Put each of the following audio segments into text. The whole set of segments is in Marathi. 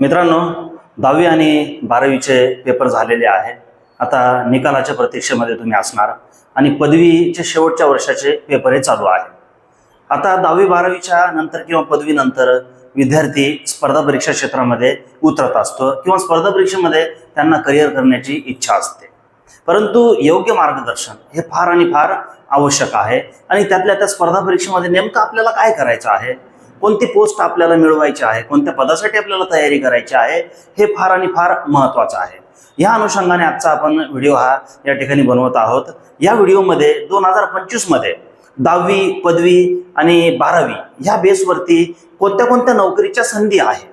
मित्रांनो दहावी आणि बारावीचे पेपर झालेले आहे. आता निकालाच्या प्रतीक्षेमध्ये तुम्ही असणार आणि पदवीचे शेवटच्या वर्षाचे पेपर हे चालू आहे. आता दहावी बारावीच्या नंतर किंवा पदवीनंतर विद्यार्थी स्पर्धा परीक्षा क्षेत्रामध्ये उतरत असतो किंवा स्पर्धा परीक्षेमध्ये त्यांना करिअर करण्याची इच्छा असते. परंतु योग्य मार्गदर्शन हे फार आणि फार आवश्यक आहे आणि त्यातल्या त्या स्पर्धा परीक्षेमध्ये नेमकं आपल्याला काय करायचं आहे कोणती पोस्ट आपल्याला मिळवायची आहे कोणत्या पदासाठी आपल्याला तयारी करायची आहे हे फार आणि फार महत्त्वाचं आहे. या अनुषंगाने आजचा आपण व्हिडिओ हा या ठिकाणी बनवत आहोत. या व्हिडिओमध्ये दोन हजार पंचवीसमध्ये दहावी पदवी आणि बारावी ह्या बेसवरती कोणत्या कोणत्या नोकरीच्या संधी आहे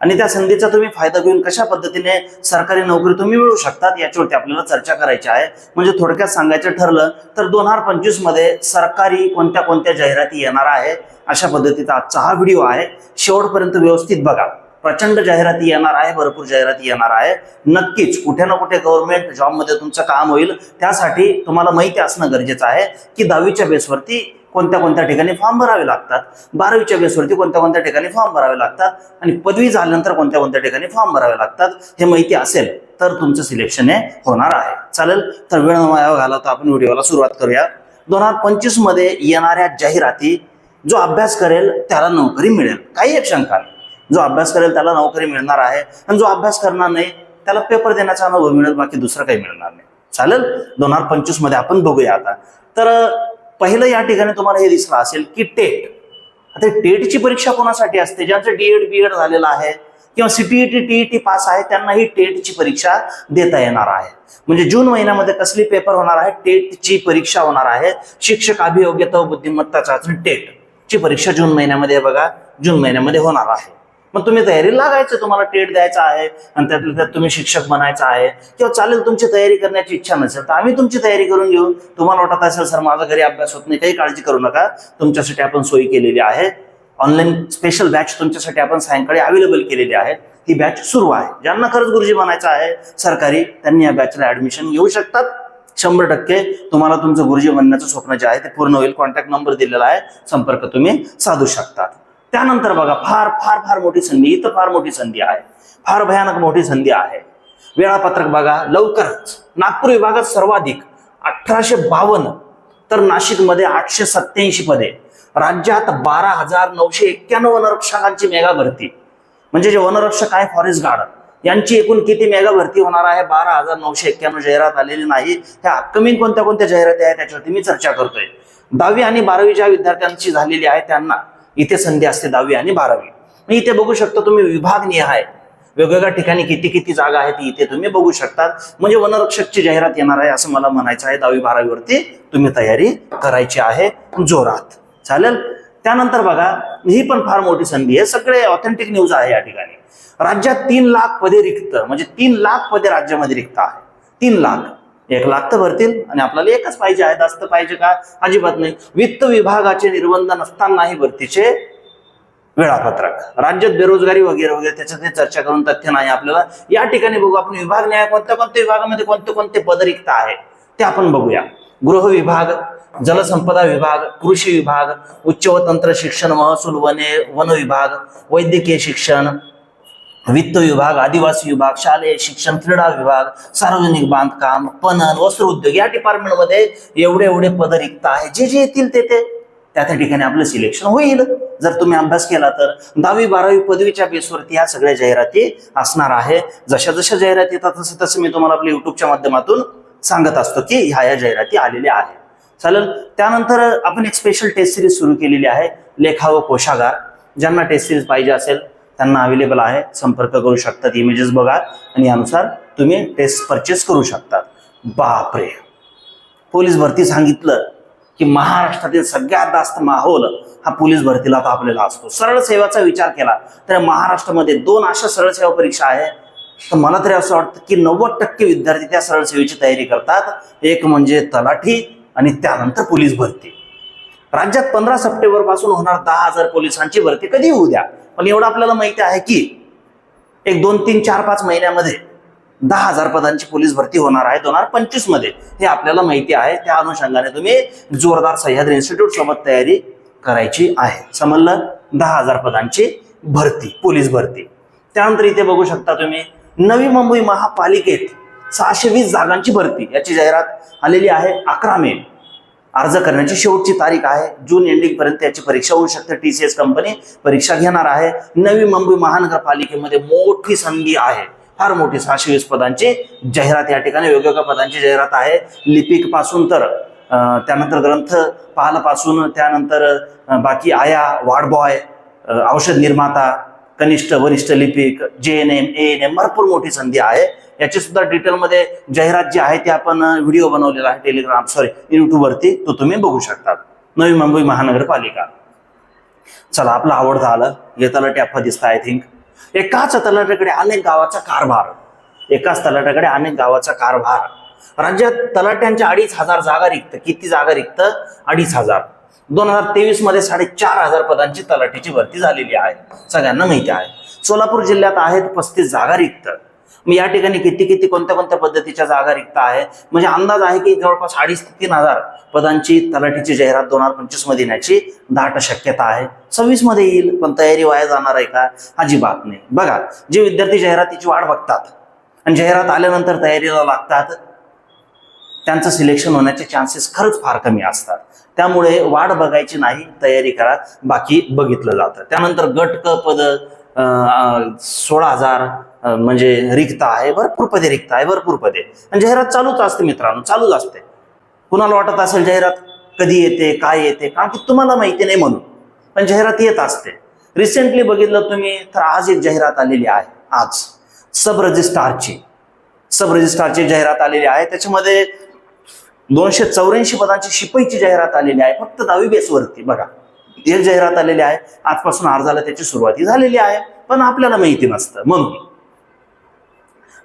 आणि त्या संधीचा तुम्ही फायदा घेऊन कशा पद्धतीने सरकारी नोकरी तुम्ही मिळू शकतात याच्यावरती आपल्याला चर्चा करायची आहे. म्हणजे थोडक्यात सांगायचं ठरलं तर दोन हजार पंचवीसमध्ये सरकारी कोणत्या कोणत्या जाहिराती येणार आहे अशा पद्धतीचा आजचा हा व्हिडिओ आहे. शेवटपर्यंत व्यवस्थित बघा. प्रचंड जाहिराती येणार आहे भरपूर जाहिराती येणार आहे. नक्कीच कुठे ना कुठे गव्हर्नमेंट जॉबमध्ये तुमचं काम होईल. त्यासाठी तुम्हाला माहिती असणं गरजेचं आहे की दहावीच्या बेसवरती कोणत्या कोणत्या ठिकाणी फॉर्म भरावे लागतात. बारावीच्या बेसवरती कोणत्या कोणत्या ठिकाणी फॉर्म भरावे लागतात. आणि पदवी झाल्यानंतर कोणत्या कोणत्या ठिकाणी फॉर्म भरावे लागतात हे माहिती असेल तर तुमचं सिलेक्शन हे होणार आहे. चालेल? तर वेळ न घाला घालवता आपण व्हिडिओला सुरुवात करूया. दोन हजार पंचवीसमध्ये येणाऱ्या जाहिराती जो अभ्यास करेल त्याला नोकरी मिळेल. काही एक शंका नाही. जो अभ्यास करेल त्याला नोकरी मिळणार आहे आणि जो अभ्यास करणार नाही त्याला पेपर देण्याचा अनुभव मिळेल बाकी दुसरं काही मिळणार नाही. चालेल? दोन हजार पंचवीसमध्ये आपण बघूया आता. तर पहिलं या ठिकाणी तुम्हाला हे दिसलं असेल की टेट. आता टेटची परीक्षा कोणासाठी असते? ज्यांचं डीएड बीएड झालेलं आहे किंवा सीटीईटी टीईटी पास आहे त्यांनाही टेटची परीक्षा देता येणार आहे. म्हणजे जून महिन्यामध्ये कसली पेपर होणार आहे? टेटची परीक्षा होणार आहे. शिक्षक अभियोग्यता व बुद्धिमत्ता चाचणी टेट. ची परीक्षा जून महिन्यामध्ये बघा. जून महिन्यामध्ये होणार आहे. मग तुम्ही तयारी लागायचं तुम्हाला टेट द्यायचा आहे आणि त्यातल्या त्यात तुम्ही शिक्षक बनायचं आहे किंवा चालेल तुमची तयारी करण्याची इच्छा नसेल तर आम्ही तुमची तयारी करून घेऊ. तुम्हाला वाटत असेल सर माझा घरी अभ्यास होत नाही काही काळजी करू नका. तुमच्यासाठी आपण सोयी केलेली आहे. ऑनलाईन स्पेशल बॅच तुमच्यासाठी आपण सायंकाळी अवेलेबल केलेली आहे. ही बॅच सुरू आहे. ज्यांना खरंच गुरुजी बनायचं आहे सरकारी त्यांनी या बॅचला ऍडमिशन घेऊ शकतात. शंभर टक्के तुम्हाला तुमचं गुरुजी बनण्याचं स्वप्न जे आहे ते पूर्ण होईल. कॉन्टॅक्ट नंबर दिलेला आहे. संपर्क तुम्ही साधू शकतात. त्यानंतर बघा फार फार फार मोठी संधी इथं फार मोठी संधी आहे. फार भयानक मोठी संधी आहे. वेळापत्रक बघा लवकरच नागपूर विभागात सर्वाधिक अठराशे बावन्न तर नाशिकमध्ये आठशे सत्याऐंशी पदे. राज्यात बारा हजार नऊशे एक्क्याण्णव वनरक्षकांची मेगा भरती. म्हणजे जे वनरक्षक आहे फॉरेस्ट गार्ड यांची एकूण किती मेगा भरती होणार आहे? बारा हजार नऊशे एक्क्याण्णव जाहिरात आलेली नाही. ह्या अपकमिंग कोणत्या कोणत्या जाहिराती आहेत त्याच्यावरती मी चर्चा करतोय. दहावी आणि बारावी ज्या विद्यार्थ्यांची झालेली आहे त्यांना इथे संधी असते दहावी आणि बारावी. मी इथे बघू शकतो तुम्ही विभागनीय आहे वेगवेगळ्या ठिकाणी किती किती जागा आहेत इथे तुम्ही बघू शकतात. म्हणजे वनरक्षकची जाहिरात येणार आहे असं मला म्हणायचं आहे. दहावी बारावीवरती तुम्ही तयारी करायची आहे जोरात. चालेल? त्यानंतर बघा ही पण फार मोठी संधी आहे. सगळे ऑथेंटिक न्यूज आहे या ठिकाणी. राज्यात तीन लाख पदे रिक्त म्हणजे तीन लाख पदे राज्यामध्ये रिक्त आहे तीन लाख. एक लाख तर भरतील आणि आपल्याला एकच पाहिजे आहे. जास्त पाहिजे का? अजिबात नाही. वित्त विभागाचे निर्बंध नसतानाही भरतीचे वेळापत्रक. राज्यात बेरोजगारी वगैरे वगैरे त्याच्यात चर्चा करून तथ्य नाही आपल्याला. या ठिकाणी बघू आपण विभाग न्याय कोणत्या कोणत्या विभागामध्ये कोणते कोणते पद रिक्त आहे ते आपण बघूया. गृह विभाग जलसंपदा विभाग कृषी विभाग उच्च व तंत्र शिक्षण महसूल वने वन विभाग वैद्यकीय शिक्षण वित्त विभाग आदिवासी विभाग शालेय शिक्षण क्रीडा विभाग सार्वजनिक बांधकाम पणन वस्त्र उद्योग या डिपार्टमेंटमध्ये एवढे एवढे पद रिक्त आहे जे जे येतील ते ते. त्या त्या ठिकाणी आपलं सिलेक्शन होईल. जर तुम्ही अभ्यास केला तर दहावी बारावी पदवीच्या बेसवरती ह्या सगळ्या जाहिराती असणार आहे. जशा जशा जाहिराती येतात तसं तसं मी तुम्हाला आपल्या युट्यूबच्या माध्यमातून सांगत असतो की ह्या या जाहिराती आलेल्या आहेत. चालेल? त्यानंतर आपण एक स्पेशल टेस्ट सिरीज सुरू केलेली आहे. लेखा व कोशागार ज्यांना टेस्ट सिरीज पाहिजे असेल त्यांना अवेलेबल आहे. संपर्क करू शकतात. इमेजेस बघा. आणि यानुसार तुम्ही टेस्ट परचेस करू शकतात. बापरे. पोलीस भरती सांगितलं की महाराष्ट्रातील सगळ्यात जास्त माहोल हा पोलीस भरतीला तापलेला असतो. सरळ सेवेचा विचार केला तर महाराष्ट्रामध्ये दोन अशा सरळ सेवा परीक्षा आहे. तर मला तरी असं वाटतं की नव्वद टक्के विद्यार्थी त्या सरळ सेवेची तयारी करतात. एक म्हणजे तलाठी आणि त्यानंतर पोलीस भरती. राज्यात पंधरा सप्टेंबरपासून होणार दहा हजार पोलिसांची भरती. कधी होऊ द्या. पण एवढं आपल्याला माहिती आहे की एक दोन तीन चार पाच महिन्यामध्ये दहा हजार पदांची पोलीस भरती होणार आहे. दोन हजार पंचवीसमध्ये हे आपल्याला माहिती आहे. त्या अनुषंगाने तुम्ही जोरदार सह्याद्री इन्स्टिट्यूट सोबत तयारी करायची आहे. समजलं? दहा हजार पदांची भरती पोलीस भरती. त्यानंतर इथे बघू शकता तुम्ही नवी मुंबई महापालिकेत सहाशे वीस जागांची भरती याची जाहिरात आलेली आहे अकरा मे. अर्ज करण्याची शेवटची तारीख आहे. जून एंडिंग पर्यंत याची परीक्षा होऊ शकते. टी सी एस कंपनी परीक्षा घेणार आहे. नवी मुंबई महानगरपालिकेमध्ये मोठी संधी आहे. फार मोठी सहाशे वीस पदांची जाहिरात या ठिकाणी वेगवेगळ्या पदांची जाहिरात आहे. लिपिकपासून तर त्यानंतर ग्रंथपासून त्यानंतर बाकी आया वाडबॉय औषध निर्माता कनिष्ठ वरिष्ठ लिपिक G N M A N M भरपूर मोठी संधी आहे. याची सुद्धा डिटेलमध्ये जाहिरात जी आहे ती आपण व्हिडिओ बनवलेला आहे टेलिग्राम सॉरी युट्यूबवरती तो तुम्ही बघू शकता नवी मुंबई महानगरपालिका. चला आपलं आवडतं आलं. हे तलाटे अप्पा दिसतं आय थिंक एकाच तलाट्याकडे अनेक गावाचा कारभार. एकाच तलाट्याकडे अनेक गावाचा कारभार. राज्यात तलाट्यांच्या अडीच हजार जागा रिक्त. किती जागा रिक्त? अडीच हजार. दोन हजार तेवीसमध्ये साडेचार हजार पदांची तलाठीची भरती झालेली आहे. सगळ्यांना माहिती आहे. सोलापूर जिल्ह्यात आहेत पस्तीस जागा रिक्त. मग या ठिकाणी किती किती कोणत्या कोणत्या पद्धतीच्या जागा रिक्त आहे म्हणजे अंदाज आहे की जवळपास अडीच ते तीन हजार पदांची तलाठीची जाहिरात दोन हजार पंचवीसमध्ये येण्याची दाट शक्यता आहे. सव्वीसमध्ये येईल पण तयारी वाया जाणार आहे का? अजिबात नाही. बघा जे विद्यार्थी जाहिरातीची वाट बघतात आणि जाहिरात आल्यानंतर तयारीला लागतात त्यांचं सिलेक्शन होण्याचे चान्सेस खरंच फार कमी असतात. त्यामुळे वाढ बघायची नाही तयारी करा बाकी बघितलं जातं. त्यानंतर गट क पद सोळा हजार म्हणजे रिक्त आहे भरपूर पदे रिक्त आहे भरपूर पदे. आणि जाहिरात चालूच असते मित्रांनो चालूच असते. कुणाला वाटत असेल जाहिरात कधी येते काय येते? कारण की तुम्हाला माहिती नाही म्हणून. पण जाहिरात येत असते. रिसेंटली बघितलं तुम्ही तर आज एक जाहिरात आलेली आहे आज. सब रजिस्ट्रारची. सब रजिस्ट्रारची जाहिरात आलेली आहे. त्याच्यामध्ये दोनशे चौऱ्याऐंशी पदांची शिपाईची जाहिरात आलेली आहे. फक्त दहावी बेसवरती बघा. एक जाहिरात आलेली आहे. आजपासून अर्जाला त्याची सुरुवाती झालेली आहे. पण आपल्याला माहिती नसतं. म्हणून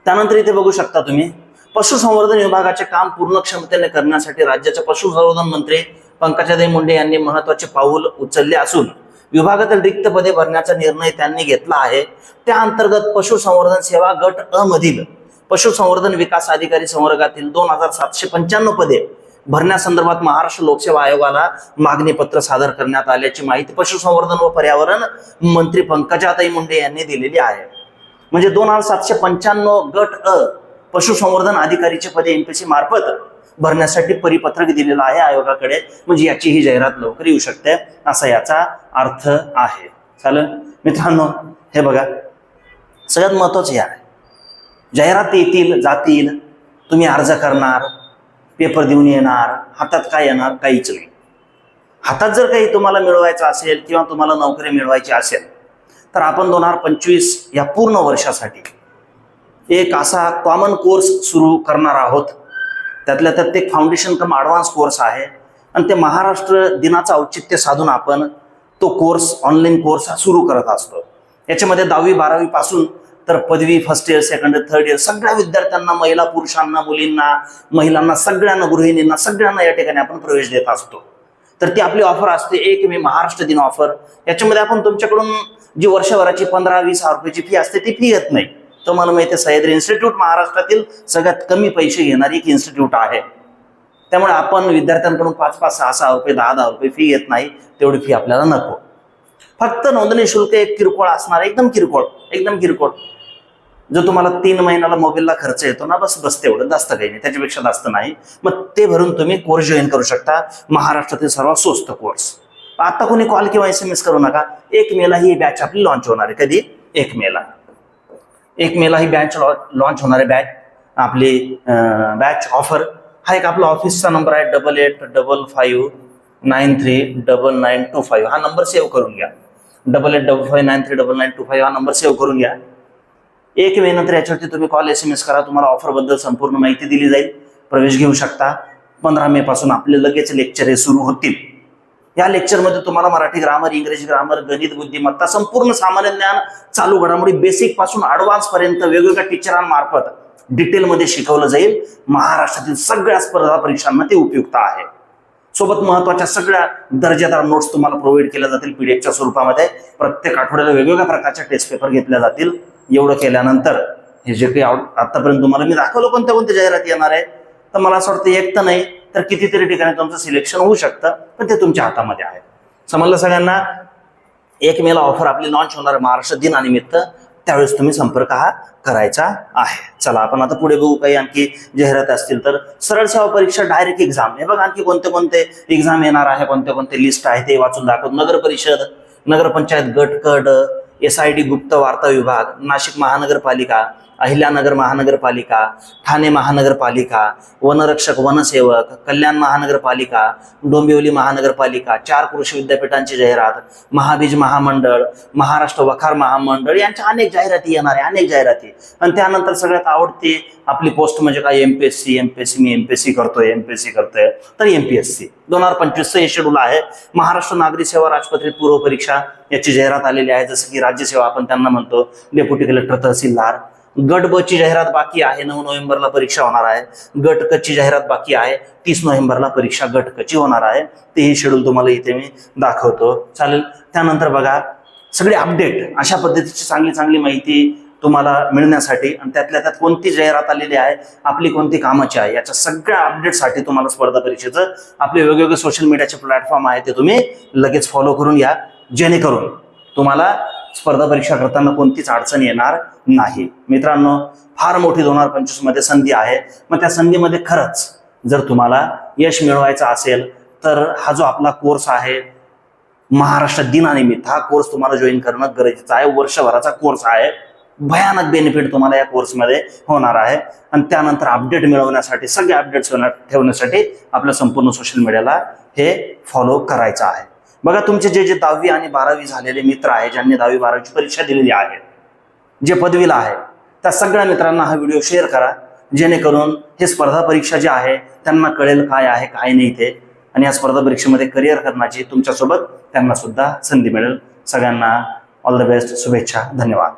त्यानंतर इथे बघू शकता तुम्ही पशुसंवर्धन विभागाचे काम पूर्ण क्षमतेने करण्यासाठी राज्याचे पशुसंवर्धन मंत्री पंकजाताई मुंडे यांनी महत्त्वाचे पाऊल उचलले असून विभागातील रिक्त पदे भरण्याचा निर्णय त्यांनी घेतला आहे. त्या अंतर्गत पशुसंवर्धन सेवा गट अ मधील पशुसंवर्धन विकास अधिकारी संवर्गातील दोन हजार सातशे पंच्याण्णव पदे भरण्यासंदर्भात महाराष्ट्र लोकसेवा आयोगाला मागणी पत्र सादर करण्यात आल्याची माहिती पशुसंवर्धन व पर्यावरण मंत्री पंकजाताई मुंडे यांनी दिलेली आहे. म्हणजे दोन हजार सातशे पंच्याण्णव गट अ पशुसंवर्धन अधिकारीचे पदे एमपीसी मार्फत भरण्यासाठी परिपत्रक दिलेलं आहे आयोगाकडे. म्हणजे याची ही जाहिरात लवकर येऊ शकते असा याचा अर्थ आहे. चालेल? मित्रांनो हे बघा. सगळ्यात महत्वाचं हे आहे. जाहिरात येतील जातील तुम्ही अर्ज करणार पेपर देऊन येणार हातात काय येणार काहीच नाही. हातात जर काही तुम्हाला मिळवायचं असेल किंवा तुम्हाला नोकरी मिळवायची असेल तर आपण दोन हजार पंचवीस या पूर्ण वर्षासाठी एक असा कॉमन कोर्स सुरू करणार आहोत. त्यातल्या त्यात एक फाउंडेशन कम ॲडव्हान्स कोर्स आहे. आणि ते महाराष्ट्र दिनाचं औचित्य साधून आपण तो कोर्स ऑनलाईन कोर्स हा सुरू करत असतो. याच्यामध्ये दहावी बारावीपासून तर पदवी first year second year third year सगळ्या विद्यार्थ्यांना महिला पुरुषांना मुलींना महिलांना सगळ्यांना गृहिणींना सगळ्यांना या ठिकाणी आपण प्रवेश देत असतो. तर ती आपली ऑफर असते. एक मे महाराष्ट्र दिन ऑफर याच्यामध्ये आपण तुमच्याकडून जी वर्षभराची पंधरा वीस हजार रुपयाची फी असते ती फी येत नाही. तुम्हाला माहिती सह्याद्री इन्स्टिट्यूट महाराष्ट्रातील सगळ्यात कमी पैसे घेणारी एक इन्स्टिट्यूट आहे. त्यामुळे आपण विद्यार्थ्यांकडून पाच पाच सहा सहा रुपये दहा दहा रुपये फी येत नाही तेवढी फी आपल्याला नको. फक्त नोंदणी शुल्क एक किरकोळ असणार एकदम किरकोळ एकदम किरकोळ. जो तुम्हाला तीन महिन्याला मोबाईलला खर्च येतो ना बस बस तेवढं जास्त काही नाही त्याच्यापेक्षा जास्त नाही. मग ते भरून तुम्ही कोर्स जॉईन करू शकता महाराष्ट्रातील सर्वात स्वस्त कोर्स आता कोणी कॉल किंवा एस एम एस करू नका. एक मेला ही बॅच आपली लॉन्च होणार आहे. कधी? एक मेला. एक मेला ही बॅच लॉन्च होणार आहे. बॅच आपली बॅच ऑफर हा एक आपला ऑफिसचा नंबर आहे. Double eight double five nine three double nine two five हा नंबर सेव्ह करून घ्या. Double eight double five nine three double nine two five हा नंबर सेव्ह करून घ्या. एक मे नंतर याच्यावरती तुम्ही कॉल एस एम एस करा. तुम्हाला ऑफरबद्दल संपूर्ण माहिती दिली जाईल. प्रवेश घेऊ शकता. पंधरा मे पासून आपले लगेच लेक्चर हे सुरू होतील. या लेक्चरमध्ये तुम्हाला मराठी ग्रामर इंग्रजी ग्रामर गणित बुद्धिमत्ता संपूर्ण सामान्य ज्ञान चालू घडामोडी बेसिकपासून ऍडव्हान्स पर्यंत वेगवेगळ्या टीचरांमार्फत डिटेलमध्ये शिकवलं जाईल. महाराष्ट्रातील सगळ्या स्पर्धा परीक्षांना ते उपयुक्त आहे. सोबत महत्त्वाच्या सगळ्या दर्जेदार नोट्स तुम्हाला प्रोव्हाइड केल्या जातील पीडीएफच्या स्वरूपामध्ये. प्रत्येक आठवड्याला वेगवेगळ्या प्रकारच्या टेस्ट पेपर घेतल्या जातील. एवढं केल्यानंतर हे जे काही आतापर्यंत तुम्हाला मी दाखवलं कोणत्या कोणत्या जाहिराती येणार आहे तर मला असं वाटतं एक तर नाही तर कितीतरी ठिकाणी तुमचं सिलेक्शन होऊ शकतं पण ते तुमच्या हातामध्ये आहे. समजलं सगळ्यांना? एक मेला ऑफर आपली लॉन्च होणार महाराष्ट्र दिनानिमित्त त्यावेळेस तुम्ही संपर्क हा करायचा आहे. चला आपण आता पुढे बघू काही आणखी जाहिरात असतील तर. सरळ सेवा परीक्षा डायरेक्ट एक्झाम हे बघा आणखी कोणते कोणते एक्झाम येणार आहे कोणते कोणते लिस्ट आहे ते वाचून दाखवत नगर परिषद नगरपंचायत गट कड एस आय डी गुप्त वार्ता विभाग नाशिक महानगरपालिका अहिल्यानगर महानगरपालिका ठाणे महानगरपालिका वनरक्षक वनसेवक कल्याण महानगरपालिका डोंबिवली महानगरपालिका चार कृषी विद्यापीठांची जाहिरात महाबीज महामंडळ महाराष्ट्र वखार महामंडळ यांच्या अनेक जाहिराती येणार आहे अनेक जाहिराती. आणि त्यानंतर सगळ्यात आवडते आपली पोस्ट म्हणजे काय? एमपीएससी एमपीएससी मी एमपीएससी करतोय एमपीएससी करतोय. तर एमपीएससी दोन हजार पंचवीसचं हे शेड्यूल आहे. महाराष्ट्र नागरी सेवा राजपत्रित पूर्व परीक्षा याची जाहिरात आलेली आहे. जसं की राज्यसेवा आपण त्यांना म्हणतो डेप्युटी कलेक्टर तहसीलदार. गट ब ची जाहिरात बाकी आहे नऊ नोव्हेंबरला परीक्षा होणार आहे. गट क ची जाहिरात बाकी आहे तीस नोव्हेंबरला परीक्षा गट क ची होणार आहे. तेही शेड्यूल तुम्हाला इथे मी दाखवतो. चालेल? त्यानंतर बघा सगळे अपडेट अशा पद्धतीची चांगली चांगली माहिती तुम्हाला मिळण्यासाठी आणि त्यातल्या त्यात कोणती जाहिरात आलेली आहे आपली कोणती कामाची आहे याच्या सगळ्या अपडेटसाठी तुम्हाला स्पर्धा परीक्षेचं आपले वेगवेगळे सोशल मीडियाचे प्लॅटफॉर्म आहे ते तुम्ही लगेच फॉलो करून घ्या. जेणेकरून तुम्हाला स्पर्धा परीक्षा करताना कोणतीच अडचण येणार नाही. मित्रांनो फार मोठी दोन हजार पंचवीसमध्ये संधी आहे. मग त्या संधीमध्ये खरंच जर तुम्हाला यश मिळवायचं असेल तर हा जो आपला कोर्स आहे महाराष्ट्र दिनानिमित्त हा कोर्स तुम्हाला जॉईन करणं गरजेचं आहे. वर्षभराचा कोर्स आहे. भयानक बेनिफिट तुम्हाला या कोर्समध्ये होणार आहे. आणि त्यानंतर अपडेट मिळवण्यासाठी सगळे अपडेट्स ठेवण्यासाठी आपल्या संपूर्ण सोशल मीडियाला हे फॉलो करायचं आहे. बघा तुमचे जे जे दहावी आणि बारावी झालेले मित्र आहे ज्यांनी दहावी बारावीची परीक्षा दिलेली आहे जे पदवीला आहे त्या सगळ्या मित्रांना हा व्हिडिओ शेअर करा जेणेकरून हे स्पर्धा परीक्षा जे आहे त्यांना कळेल काय आहे काय नाही ते. आणि या स्पर्धा परीक्षेमध्ये करिअर करण्याची तुमच्यासोबत त्यांना सुद्धा संधी मिळेल. सगळ्यांना ऑल द बेस्ट शुभेच्छा धन्यवाद.